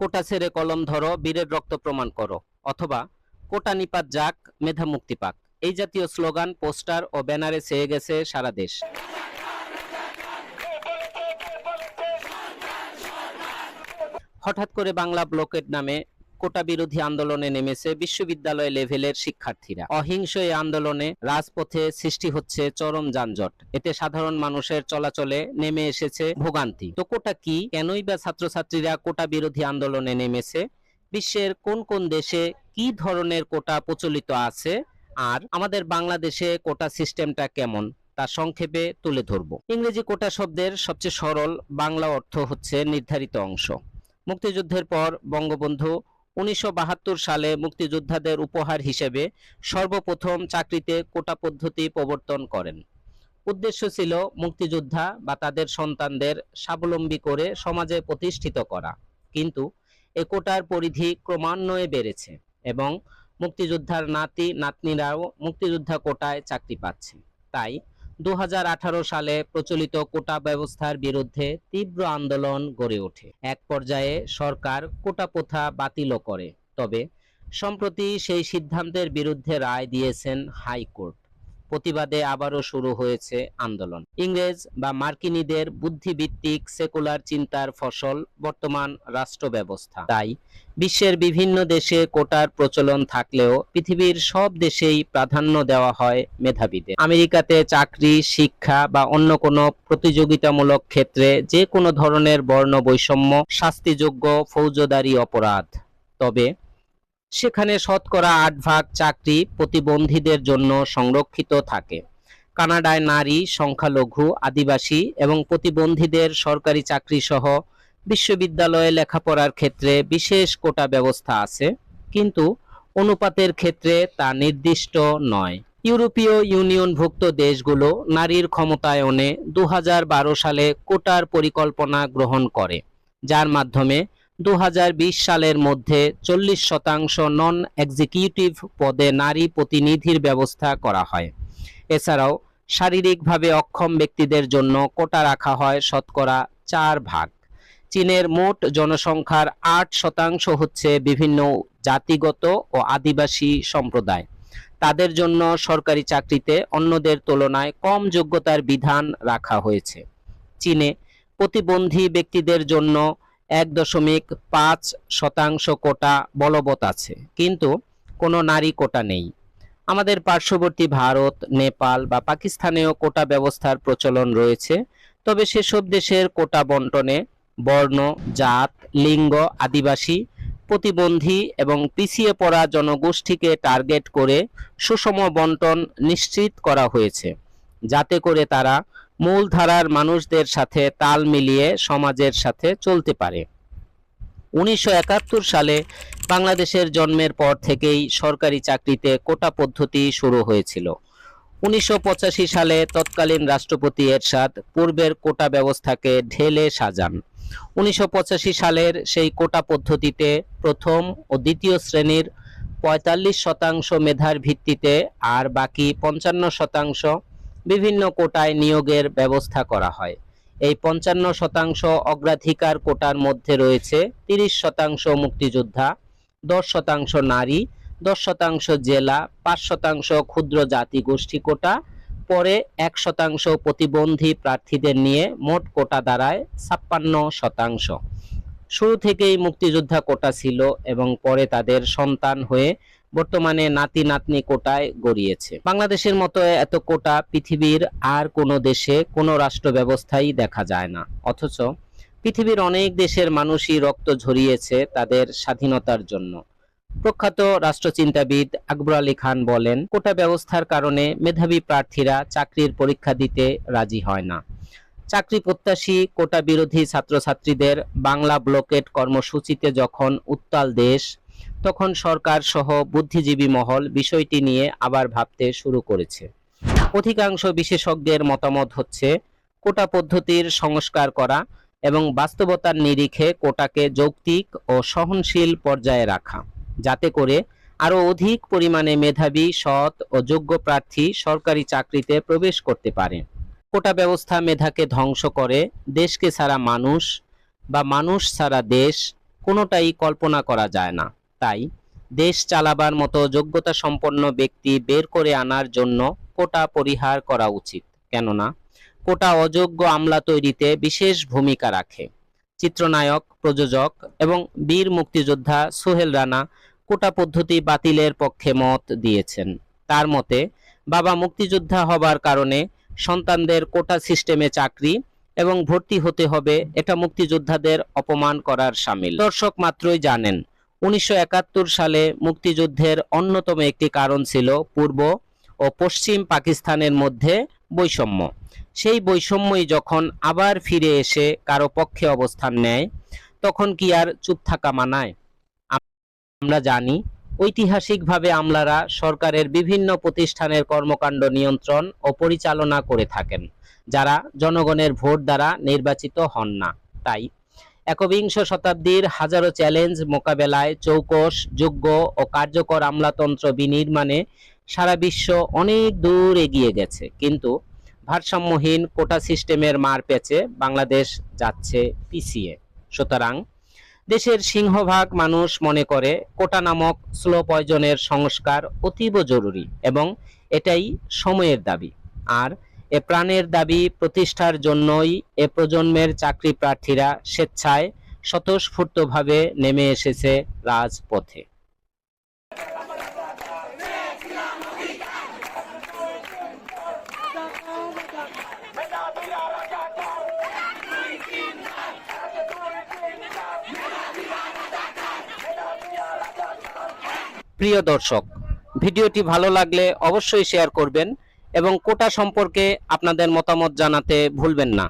কোটা ছেড়ে কলম ধরো, বীরের রক্ত প্রমাণ করো, অথবা কোটা নিপাত যাক, মেধা মুক্তি পাক। এই জাতীয় স্লোগান, পোস্টার ও ব্যানারে ছেয়ে গেছে সারা দেশ। হঠাৎ করে বাংলা ব্লকেট নামে কোটা বিরোধী আন্দোলনে নেমেছে বিশ্ববিদ্যালয় লেভেলের শিক্ষার্থীরা। অহিংস এই আন্দোলনে রাজপথে সৃষ্টি হচ্ছে চরম যানজট। এতে সাধারণ মানুষের চলাচলে নেমে এসেছে ভোগান্তি। তো কোটা কি? কেনই বা ছাত্রছাত্রীরা কোটা বিরোধী আন্দোলনে নেমেছে? বিশ্বের কোন কোন দেশে কি ধরনের কোটা প্রচলিত আছে? আর আমাদের বাংলাদেশে কোটা সিস্টেমটা কেমন? তা সংক্ষেপে তুলে ধরব। ইংরেজি কোটা শব্দের সবচেয়ে সরল বাংলা অর্থ হচ্ছে নির্ধারিত অংশ। মুক্তিযুদ্ধের পর বঙ্গবন্ধু উনিশশো বাহাত্তর সালে মুক্তিযোদ্ধাদের উপহার হিসেবে সর্বপ্রথম চাকরিতে কোটা পদ্ধতি প্রবর্তন করেন। উদ্দেশ্য ছিল মুক্তিযোদ্ধা বা তাদের সন্তানদের স্বাবলম্বী করে সমাজে প্রতিষ্ঠিত করা। কিন্তু এ কোটার পরিধি ক্রমান্বয়ে বেড়েছে এবং মুক্তিযোদ্ধার নাতি নাতনিরাও মুক্তিযোদ্ধা কোটায় চাকরি পাচ্ছে। তাই দু হাজার আঠারো সালে প্রচলিত কোটা ব্যবস্থার বিরুদ্ধে তীব্র আন্দোলন গড়ে ওঠে। এক পর্যায়ে সরকার কোটা প্রথা বাতিলও করে, তবে সম্প্রতি সেই সিদ্ধান্তের বিরুদ্ধে রায় দিয়েছেন হাইকোর্ট। প্রতিবাদে আবারও শুরু হয়েছে আন্দোলন। ইংরেজ বা মার্কিনীদের বুদ্ধিভিত্তিক সেকুলার চিন্তার ফসল বর্তমান রাষ্ট্র ব্যবস্থা তাই বিশ্বের বিভিন্ন দেশে কোটার প্রচলন থাকলেও পৃথিবীর সব দেশেই প্রাধান্য দেওয়া হয় মেধাবীদের। আমেরিকাতে চাকরি, শিক্ষা বা অন্য কোনো প্রতিযোগিতামূলক ক্ষেত্রে যে কোনো ধরনের বর্ণ বৈষম্য শাস্তিযোগ্য, ফৌজদারি অপরাধ। তবে সেখানে শতকরা আট ভাগ চাকরি প্রতিবন্ধীদের জন্য সংরক্ষিত থাকে। কানাডায় নারী, সংখ্যালঘু, আদিবাসী এবং প্রতিবন্ধীদের সরকারি চাকরি সহ বিশ্ববিদ্যালয়ে লেখাপড়ার ক্ষেত্রে বিশেষ কোটা ব্যবস্থা আছে, কিন্তু অনুপাতের ক্ষেত্রে তা নির্দিষ্ট নয়। ইউরোপীয় ইউনিয়নভুক্ত দেশগুলো নারীর ক্ষমতায়নে দু হাজার বারো সালে কোটার পরিকল্পনা গ্রহণ করে, যার মাধ্যমে দু হাজার বিশ সালের মধ্যে চল্লিশ শতাংশ নন এক্সিকিউটিভ পদে নারী প্রতিনিধির ব্যবস্থা করা হয়। এছাড়াও শারীরিকভাবে অক্ষম ব্যক্তিদের জন্য কোটা রাখা হয় শতকরা চার ভাগ। চীনের মোট জনসংখ্যার আট শতাংশ হচ্ছে বিভিন্ন জাতিগত ও আদিবাসী সম্প্রদায়। তাদের জন্য সরকারি চাকরিতে অন্যদের তুলনায় কম যোগ্যতার বিধান রাখা হয়েছে। চীনে প্রতিবন্ধী ব্যক্তিদের জন্য এক দশমিক পাঁচ শতাংশ কোটা বলবৎ আছে। কিন্তু কোনো নারী কোটা নেই। আমাদের পার্শ্ববর্তী ভারত, নেপাল বা পাকিস্তানেও কোটা ব্যবস্থার প্রচলন রয়েছে। তবে সেসব দেশের কোটা বন্টনে বর্ণ, জাত, লিঙ্গ, আদিবাসী, প্রতিবন্ধী এবং পিছিয়ে পড়া জনগোষ্ঠীকে টার্গেট করে সুষম বন্টন নিশ্চিত করা হয়েছে। যাতে করে তারা মূলধারার মানুষদের সাথে তাল মিলিয়ে সমাজের সাথে চলতে পারে। উনিশশো একাত্তর সালে বাংলাদেশের জন্মের পর থেকেই সরকারি চাকরিতে কোটা পদ্ধতি শুরু হয়েছিল। উনিশশো পঁচাশি সালে তৎকালীন রাষ্ট্রপতি এরশাদ পূর্বের কোটা ব্যবস্থাকে ঢেলে সাজান। উনিশশো পঁচাশি সালের সেই কোটা পদ্ধতিতে প্রথম ও দ্বিতীয় শ্রেণির পঁয়তাল্লিশ শতাংশ মেধার ভিত্তিতে আর বাকি পঞ্চান্ন শতাংশ বিভিন্ন কোটায় নিয়োগের ব্যবস্থা করা হয়। এই পঞ্চান্ন শতাংশ অগ্রাধিকার কোটার মধ্যে রয়েছে তিরিশ শতাংশ মুক্তিযোদ্ধা, দশ শতাংশ নারী, দশ শতাংশ জেলা, পাঁচ শতাংশ ক্ষুদ্র জাতি গোষ্ঠী কোটা, পরে এক শতাংশ প্রতিবন্ধী প্রার্থীদের নিয়ে মোট কোটা দাঁড়ায় ছাপ্পান্ন শতাংশ। শুরু থেকেই মুক্তিযোদ্ধা কোটা ছিল এবং পরে তাদের সন্তান হয়ে বর্তমানে নাতি নাতনি কোটায় গড়িয়েছে। বাংলাদেশের মতো এত কোটা পৃথিবীর আর কোনো দেশে, কোনো রাষ্ট্র ব্যবস্থাই দেখা যায় না। অথচ পৃথিবীর অনেক দেশের মানুষই রক্ত ঝরিয়েছে তাদের স্বাধীনতার জন্য। প্রখ্যাত রাষ্ট্রচিন্তাবিদ আকবর আলী খান বলেন, কোটা ব্যবস্থার কারণে মেধাবী প্রার্থীরা চাকরির পরীক্ষা দিতে রাজি হয় না। চাকরি প্রত্যাশী কোটা বিরোধী ছাত্রছাত্রীদের বাংলা ব্লকেট কর্মসূচিতে যখন উত্তাল দেশ তখন সরকার সহ বুদ্ধিজীবী মহল বিষয়টি নিয়ে আবার ভাবতে শুরু করেছে। অধিকাংশ বিশেষজ্ঞের মতামত হচ্ছে, কোটা পদ্ধতির সংস্কার করা এবং বাস্তবতার নিরিখে কোটাকে যৌক্তিক ও সহনশীল পর্যায়ে রাখা, যাতে করে আরও অধিক পরিমাণে মেধাবী, সৎ ও যোগ্য প্রার্থী সরকারি চাকরিতে প্রবেশ করতে পারে। কোটা ব্যবস্থা মেধাকে ধ্বংস করে, দেশকে ছাড়া মানুষ বা মানুষ ছাড়া দেশ কোনোটাই কল্পনা করা যায় না। তাই দেশ চালাবার মতো যোগ্যতা সম্পন্ন ব্যক্তি বের করে আনার জন্য কোটা পরিহার করা উচিত। কেননা, কোটা অযোগ্য আমলা তৈরিতে বিশেষ ভূমিকা রাখে। চিত্রনায়ক, প্রযোজক এবং বীর মুক্তিযোদ্ধা সোহেল রানা কোটা পদ্ধতি বাতিলের পক্ষে মত দিয়েছেন। তার মতে, বাবা মুক্তিযোদ্ধা হবার কারণে সন্তানদের কোটা সিস্টেমে চাকরি এবং ভর্তি হতে হবে এটা মুক্তিযোদ্ধাদের অপমান করার সামিল। দর্শক মাত্রই জানেন উনিশশো একাত্তর সালে মুক্তিযুদ্ধের অন্যতম একটি কারণ ছিল পূর্ব ও পশ্চিম পাকিস্তানের মধ্যে বৈষম্য। সেই বৈষম্যই যখন আবার ফিরে এসে কারও পক্ষে অবস্থান নেয়, তখন কি আর চুপ থাকা মানায়? আমরা জানি, ঐতিহাসিকভাবে আমলারা সরকারের বিভিন্ন প্রতিষ্ঠানের কর্মকাণ্ড নিয়ন্ত্রণ ও পরিচালনা করে থাকেন, যারা জনগণের ভোট দ্বারা নির্বাচিত হন না। তাই একবিংশ শতাব্দীর হাজারো চ্যালেঞ্জ মোকাবেলায় চৌকস যোগ্য ও কার্যকর আমলাতন্ত্র বিনির্মাণে সারা বিশ্ব অনেক দূর এগিয়ে গেছে। কিন্তু ভারসাম্যহীন কোটা সিস্টেমের মার পেঁচে বাংলাদেশ যাচ্ছে পিছিয়ে। সুতরাং দেশের সিংহভাগ মানুষ মনে করে কোটা নামক স্লো পয়জনের সংস্কার অতীব জরুরি এবং এটাই সময়ের দাবি। আর এ প্রাণের দাবি প্রতিষ্ঠার জন্যই এ প্রজন্মের চাকরি প্রার্থীরা স্বেচ্ছায় স্বতঃস্ফূর্তভাবে নেমে এসেছে রাজপথে। প্রিয় দর্শক, ভিডিওটি ভালো লাগলে অবশ্যই শেয়ার করবেন। এবং কোটা সম্পর্কে আপনাদের মতামত জানাতে ভুলবেন না।